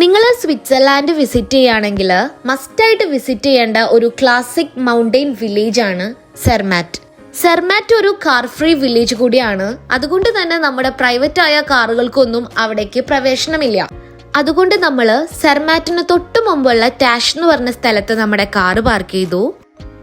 നിങ്ങൾ Switzerland visit ചെയ്യുകയാണെങ്കിൽ മസ്റ്റായിട്ട് വിസിറ്റ് ചെയ്യേണ്ട ഒരു ക്ലാസിക് മൗണ്ടെയിൻ വില്ലേജ് ആണ് സെർമാറ്റ്. സെർമാറ്റ് ഒരു കാർ ഫ്രീ വില്ലേജ് കൂടിയാണ്. അതുകൊണ്ട് തന്നെ നമ്മുടെ പ്രൈവറ്റ് ആയ കാറുകൾക്കൊന്നും അവിടേക്ക് പ്രവേശനമില്ല. അതുകൊണ്ട് നമ്മൾ സെർമാറ്റിന് തൊട്ട് മുമ്പുള്ള ടാഷ് എന്ന് പറഞ്ഞ സ്ഥലത്ത് നമ്മുടെ കാറ് പാർക്ക് ചെയ്തു.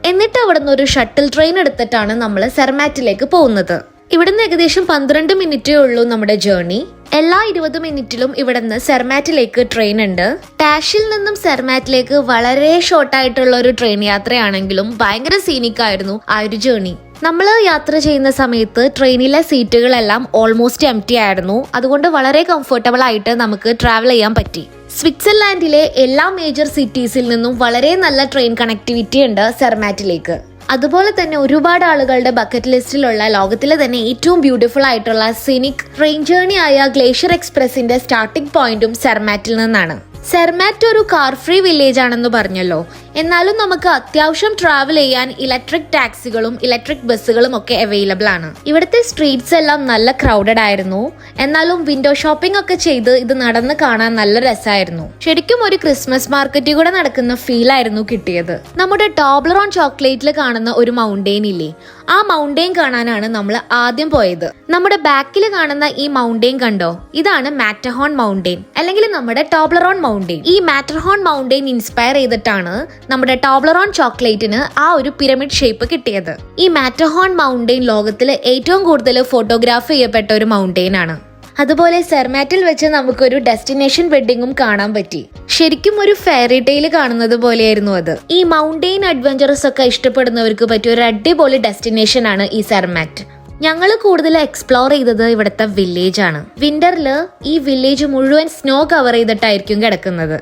എന്നിട്ട് അവിടെ നിന്ന് ഒരു ഷട്ടിൽ ട്രെയിൻ എടുത്തിട്ടാണ് നമ്മൾ സെർമാറ്റിലേക്ക് പോകുന്നത്. ഇവിടുന്ന് ഏകദേശം പന്ത്രണ്ട് മിനിറ്റേ ഉള്ളൂ നമ്മുടെ ജേർണി എല്ലാ ഇരുപത് മിനിറ്റിലും ഇവിടുന്ന് സെർമാറ്റിലേക്ക് ട്രെയിൻ ഉണ്ട്. ടാഷിൽ നിന്നും സെർമാറ്റിലേക്ക് വളരെ ഷോർട്ടായിട്ടുള്ള ഒരു ട്രെയിൻ യാത്രയാണെങ്കിലും ഭയങ്കര സീനിക് ആയിരുന്നു ആ ഒരു ജേർണി നമ്മൾ യാത്ര ചെയ്യുന്ന സമയത്ത് ട്രെയിനിലെ സീറ്റുകളെല്ലാം ഓൾമോസ്റ്റ് എംറ്റി ആയിരുന്നു. അതുകൊണ്ട് വളരെ കംഫർട്ടബിൾ ആയിട്ട് നമുക്ക് ട്രാവൽ ചെയ്യാൻ പറ്റി. സ്വിറ്റ്സർലാൻഡിലെ എല്ലാ മേജർ സിറ്റീസിൽ നിന്നും വളരെ നല്ല ട്രെയിൻ കണക്ടിവിറ്റി ഉണ്ട് സെർമാറ്റിലേക്ക് അതുപോലെ തന്നെ ഒരുപാട് ആളുകളുടെ ബക്കറ്റ് ലിസ്റ്റിലുള്ള ലോകത്തിലെ തന്നെ ഏറ്റവും ബ്യൂട്ടിഫുൾ ആയിട്ടുള്ള സിനിക് ട്രെയിൻ ജേർണി ആയ ഗ്ലേഷ്യർ എക്സ്പ്രസിന്റെ സ്റ്റാർട്ടിംഗ് പോയിന്റും സെർമാറ്റിൽ നിന്നാണ്. സെർമാറ്റ് ഒരു കാർ ഫ്രീ വില്ലേജ് ആണെന്ന് പറഞ്ഞല്ലോ. എന്നാലും നമുക്ക് അത്യാവശ്യം ട്രാവൽ ചെയ്യാൻ ഇലക്ട്രിക് ടാക്സികളും ഇലക്ട്രിക് ബസ്സുകളും ഒക്കെ അവൈലബിൾ ആണ്. ഇവിടുത്തെ സ്ട്രീറ്റ്സ് എല്ലാം നല്ല ക്രൗഡഡ് ആയിരുന്നു. എന്നാലും വിൻഡോ ഷോപ്പിംഗ് ഒക്കെ ചെയ്ത് ഇത് നടന്ന് കാണാൻ നല്ല രസമായിരുന്നു ശരിക്കും ഒരു ക്രിസ്മസ് മാർക്കറ്റ് കൂടെ നടക്കുന്ന ഫീൽ ആയിരുന്നു കിട്ടിയത്. നമ്മുടെ ടോബ്ലറോൺ ചോക്ലേറ്റിൽ കാണുന്ന ഒരു മൗണ്ടെയിൻ ഇല്ലേ? ആ മൗണ്ടെയിൻ കാണാനാണ് നമ്മൾ ആദ്യം പോയത്. നമ്മുടെ ബാക്കിൽ കാണുന്ന ഈ മൗണ്ടെയിൻ കണ്ടോ? ഇതാണ് മാറ്റഹോൺ മൗണ്ടെയിൻ അല്ലെങ്കിൽ നമ്മുടെ ടോബ്ലറോൺ മൗണ്ടെയിൻ ഈ മാറ്റർഹോൺ മൗണ്ടെയിൻ ഇൻസ്പയർ ചെയ്തിട്ടാണ് നമ്മുടെ ടോബ്ലറോൺ ചോക്ലേറ്റിന് ആ ഒരു പിരമിഡ് ഷേപ്പ് കിട്ടിയത്. ഈ മാറ്റർഹോൺ മൗണ്ടെയിൻ ലോകത്തിൽ ഏറ്റവും കൂടുതൽ ഫോട്ടോഗ്രാഫ് ചെയ്യപ്പെട്ട ഒരു മൗണ്ടെയിൻ ആണ്. അതുപോലെ സെർമാറ്റിൽ വെച്ച് നമുക്കൊരു ഡെസ്റ്റിനേഷൻ വെഡിങ്ങും കാണാൻ പറ്റി. ശരിക്കും ഒരു ഫെയറി ടെയിൽ കാണുന്നത് പോലെയായിരുന്നു അത്. ഈ മൗണ്ടെയിൻ അഡ്വഞ്ചറസ് ഒക്കെ ഇഷ്ടപ്പെടുന്നവർക്ക് പറ്റിയ ഒരു അടിപൊളി ഡെസ്റ്റിനേഷൻ ആണ് ഈ സെർമാറ്റ് ഞങ്ങൾ കൂടുതൽ എക്സ്പ്ലോർ ചെയ്തത് ഇവിടുത്തെ വില്ലേജ് ആണ്. വിന്ററിൽ ഈ വില്ലേജ് മുഴുവൻ സ്നോ കവർ ചെയ്തിട്ടായിരിക്കും കിടക്കുന്നത്.